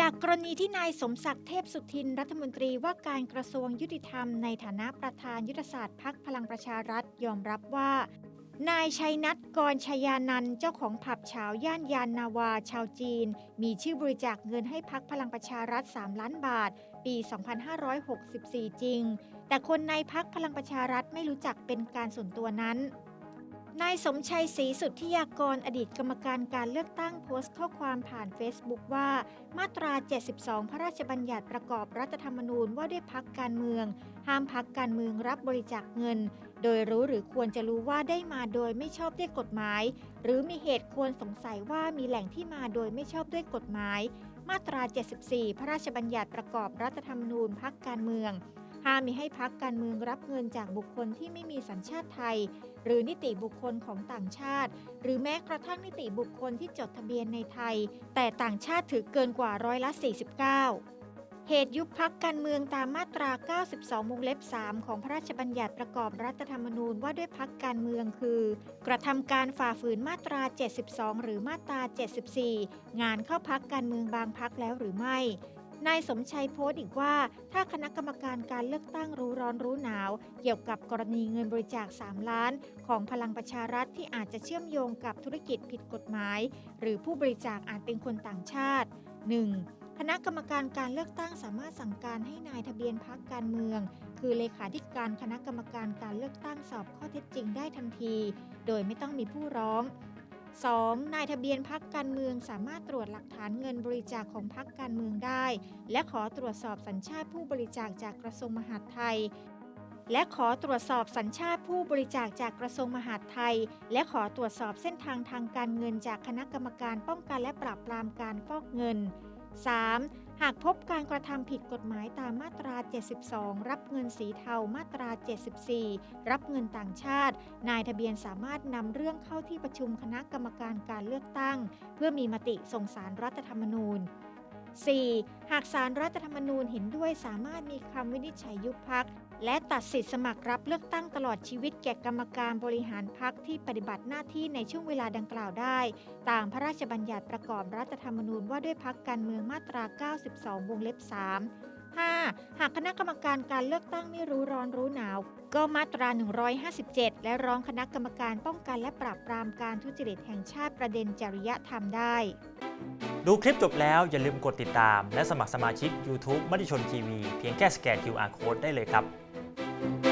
จากกรณีที่นายสมศักดิ์เทพสุทินรัฐมนตรีว่าการกระทรวงยุติธรรมในฐานะประธานยุทธศาสตร์พักพลังประชารัฐยอมรับว่า นายชัยนัทกรชยานันเจ้าของผับเฉาย่านยานนาวา ชาวจีน มีชื่อบริจาคเงินให้พักพลังประชารัฐ 3 ล้านบาท ปี 2564 จริง แต่คนในพักพลังประชารัฐไม่รู้จักเป็นการส่วนตัวนั้น นายสมชัยศรีสุทธิยากรอดีตกรรมการการเลือกตั้งโพสต์ข้อความผ่าน Facebook ว่า มาตรา 72 พระราชบัญญัติประกอบรัฐธรรมนูญว่าด้วยพักการเมือง ห้ามพักการเมืองรับบริจาคเงิน โดยรู้หรือควรจะรู้ว่าได้มาโดยไม่ชอบด้วยกฎหมาย หรือมีเหตุควรสงสัยว่ามีแหล่งที่มาโดยไม่ชอบด้วยกฎหมาย มาตรา 74 พระราชบัญญัติประกอบรัฐธรรมนูญพักการเมือง ห้ามมีให้พักการเมืองรับเงินจากบุคคลที่ไม่มีสัญชาติไทย หรือนิติบุคคลของต่างชาติ หรือแม้กระทั่งนิติบุคคลที่จดทะเบียนในไทย แต่ต่างชาติถือเกินกว่าร้อยละ 49เหตุยุบพักการเมืองตามมาตรา 92วงเล็บ 3 ของพระราชบัญญัติประกอบรัฐธรรมนูญว่าด้วยพักการเมืองคือ กระทำการฝ่าฝืนมาตรา 72 หรือมาตรา 74 งานเข้าพักการเมืองบางพักแล้วหรือไม่ นายสมชัยโพสต์อีกว่า ถ้าคณะกรรมการการเลือกตั้งรู้ร้อนรู้หนาว เกี่ยวกับกรณีเงินบริจาค 3 ล้าน ของพลังประชารัฐที่อาจจะเชื่อมโยงกับธุรกิจผิดกฎหมาย หรือผู้บริจาคอาจเป็นคนต่างชาติ 1. คณะกรรมการการเลือกตั้งสามารถสั่งการให้นายทะเบียนพักการเมือง คือเลขาธิการคณะกรรมการการเลือกตั้งสอบข้อเท็จจริงได้ทันที โดยไม่ต้องมีผู้ร้อง 2. นายทะเบียนพักการเมืองสามารถตรวจหลักฐานเงินบริจาคของพักการเมืองได้ และขอตรวจสอบสัญชาติผู้บริจาคจากกระทรวงมหาดไทย และขอตรวจสอบสัญชาติผู้บริจาคจากกระทรวงมหาดไทย และขอตรวจสอบเส้นทางทางการเงินจากคณะกรรมการป้องกันและปราบปรามการฟอกเงิน 3. หากพบการกระทำผิดกฎหมายตามมาตรา 72 รับเงินสีเทามาตรา 74 รับเงินต่างชาติ นายทะเบียนสามารถนำเรื่องเข้าที่ประชุมคณะกรรมการการเลือกตั้ง เพื่อมีมติส่งสารรัฐธรรมนูญ 4. หากสารรัฐธรรมนูญเห็นด้วยสามารถมีคำวินิจฉัยยุบพัก และตัดสิทธิสมัครรับเลือกตั้งตลอดชีวิตแก่กรรมการบริหารพักที่ปฏิบัติหน้าที่ในช่วงเวลาดังกล่าวได้ ตามพระราชบัญญัติประกอบรัฐธรรมนูญว่าด้วยพักการเมืองมาตรา 92 วงเล็บ 3 5. หากคณะกรรมการการเลือกตั้งไม่รู้ร้อนรู้หนาว ก็มาตรา 157 และร้องคณะกรรมการป้องกันและปราบปรามการทุจริตแห่งชาติประเด็นจริยธรรมได้ ดูคลิปจบแล้วอย่าลืมกดติดตาม และสมัครสมาชิก YouTube มติชนทีวีเพียงแค่สแกน QR Code ได้เลยครับ thank you